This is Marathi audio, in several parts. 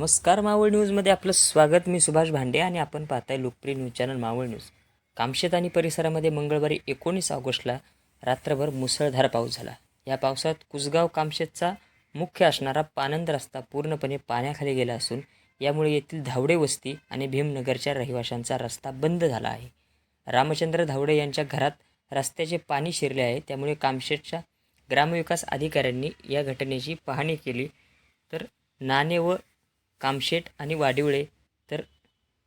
नमस्कार मावळ न्यूजमध्ये आपलं स्वागत. मी सुभाष भांडे आणि आपण पाहताय लोकप्रिय news channel Maval news. Kamshet आणि परिसरामध्ये मंगळवारी एकोणीस ऑगस्टला रात्रभर मुसळधार पाऊस झाला. या पावसात कुसगाव कामशेतचा मुख्य असणारा पानंद रस्ता पूर्णपणे पाण्याखाली गेला असून यामुळे येथील धावडे वस्ती आणि भीमनगरच्या रहिवाशांचा रस्ता बंद झाला आहे. रामचंद्र धावडे यांच्या घरात रस्त्याचे पाणी शिरले आहे. त्यामुळे कामशेतच्या ग्रामविकास अधिकाऱ्यांनी या घटनेची पाहणी केली. तर नाणे व कामशेट आणि वाडिवळे. तर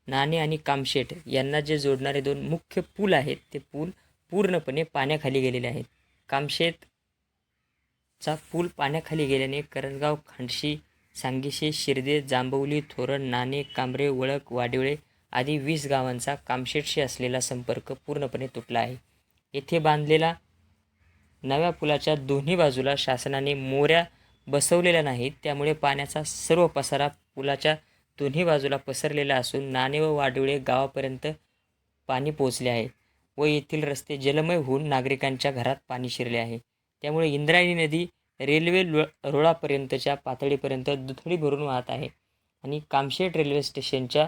नाणे आणि कामशेट यांना जे जोडणारे दोन मुख्य पूल आहेत ते पूल पूर्णपणे पाण्याखाली गेलेले आहेत. कामशेतचा पूल पाण्याखाली गेल्याने करंजगाव खांडशी सांगीशे शिर्दे जांभवली थोरण नाणे कांबरे वळक वाडिवळे आदी वीस गावांचा कामशेटशी असलेला संपर्क पूर्णपणे तुटला आहे. येथे बांधलेला नव्या पुलाच्या दोन्ही बाजूला शासनाने मोऱ्या बसवलेल्या नाहीत त्यामुळे पाण्याचा सर्व पसारा पुलाच्या दोन्ही बाजूला पसरलेला असून नाणे व वाडवळे गावापर्यंत पाणी पोचले आहे व येथील रस्ते जलमय होऊन नागरिकांच्या घरात पाणी शिरले आहे. त्यामुळे इंद्रायणी नदी रेल्वे रुळापर्यंतच्या पातळीपर्यंत दुथडी भरून वाहत आहे आणि कामशेट रेल्वे स्टेशनच्या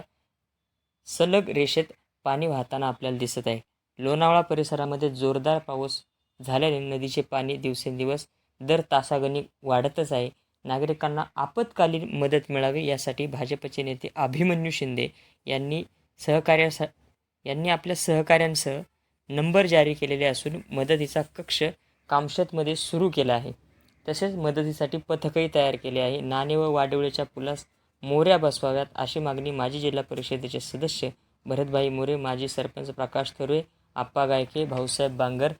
सलग रेषेत पाणी वाहताना आपल्याला दिसत आहे. लोणावळा परिसरामध्ये जोरदार पाऊस झाल्याने नदीचे पाणी दिवसेंदिवस दर तासागणी वाढतच आहे. नागरिकांना आपत्कालीन मदत मिळावी यासाठी भाजपचे नेते अभिमन्यू शिंदे यांनी सहकार्यासा यांनी आपल्या सहकाऱ्यांसह नंबर जारी केलेले असून मदतीचा कक्ष कामशतमध्ये सुरू केला आहे. तसेच मदतीसाठी पथकही तयार केले आहे. नाणे व वाडवळीच्या पुलास मोऱ्या बसवाव्यात अशी मागणी माजी जिल्हा परिषदेचे सदस्य भरतभाई मोरे माजी सरपंच प्रकाश थोरे आप्पा गायके भाऊसाहेब बांगर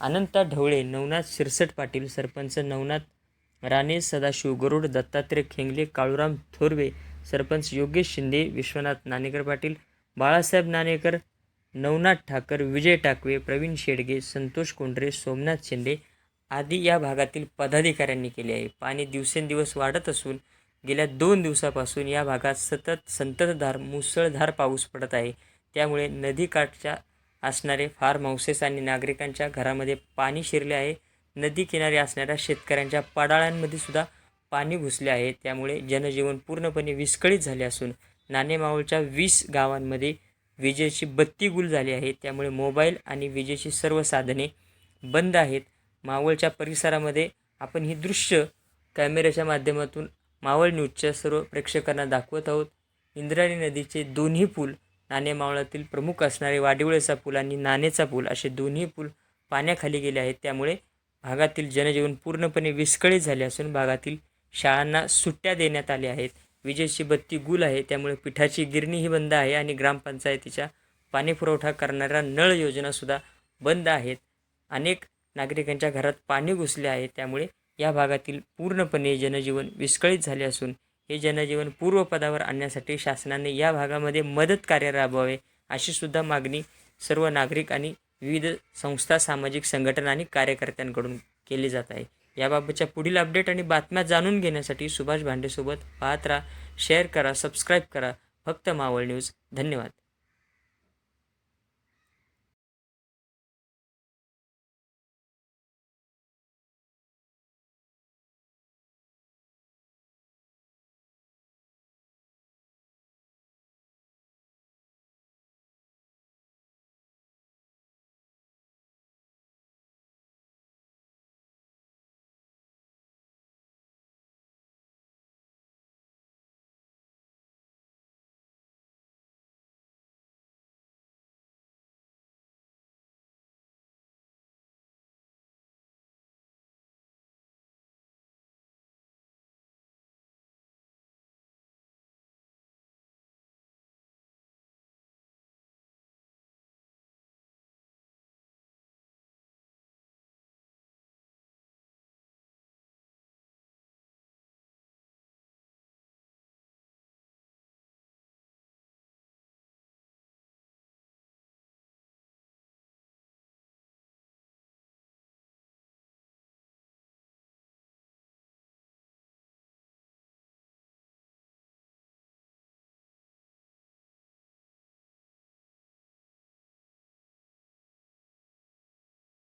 अनंता ढवळे नवनाथ शिरसट पाटील सरपंच नवनाथ राणे सदाशिव गरुड दत्तात्रय खेंगले काळूराम थोरवे सरपंच योगेश शिंदे विश्वनाथ नाणेकर पाटील बाळासाहेब नाणेकर नवनाथ ठाकर विजय टाकवे प्रवीण शेडगे संतोष कोंढरे सोमनाथ शिंदे आदी या भागातील पदाधिकाऱ्यांनी केले आहे. पाणी दिवसेंदिवस वाढत असून गेल्या दोन दिवसापासून या भागात सतत संततधार मुसळधार पाऊस पडत आहे. त्यामुळे नदीकाठच्या असणारे फार्म हाऊसेस आणि नागरिकांच्या घरामध्ये पाणी शिरले आहे. नदी किनारी असणाऱ्या शेतकऱ्यांच्या पडाळ्यांमध्ये सुद्धा पाणी घुसले आहे. त्यामुळे जनजीवन पूर्णपणे विस्कळीत झाले असून नाणेमावळच्या वीस गावांमध्ये विजेची बत्ती गुल झाली आहे. त्यामुळे मोबाईल आणि विजेची सर्व साधने बंद आहेत. मावळच्या परिसरामध्ये आपण ही दृश्य कॅमेऱ्याच्या माध्यमातून मावळ न्यूजच्या सर्व प्रेक्षकांना दाखवत आहोत. इंद्रायणी नदीचे दोन्ही पूल नाणेमावळातील प्रमुख असणारे वाडिवळेचा पूल आणि नाणेचा पूल असे दोन्ही पूल पाण्याखाली गेले आहेत. त्यामुळे भागातील जनजीवन पूर्णपणे विस्कळीत झाले असून भागातील शाळांना सुट्ट्या देण्यात आल्या आहेत. विजेची बत्ती गुल आहे. त्यामुळे पिठाची गिरणीही बंद आहे आणि ग्रामपंचायतीच्या पाणीपुरवठा करणाऱ्या नळ योजनासुद्धा बंद आहेत. अनेक नागरिकांच्या घरात पाणी घुसले आहे. त्यामुळे या भागातील पूर्णपणे जनजीवन विस्कळीत झाले असून हे जनजीवन पूर्वपदावर आणण्यासाठी शासनाने या भागामध्ये मदत कार्य राबवावे अशीसुद्धा मागणी सर्व नागरिक आणि विविध संस्था सामाजिक संघटना आणि कार्यकर्त्यांकडून केली जात आहे. याबाबतच्या पुढील अपडेट आणि बातम्या जाणून घेण्यासाठी सुभाष भांडेसोबत पाहत राहा शेअर करा सबस्क्राईब करा. फक्त मावळ न्यूज धन्यवाद.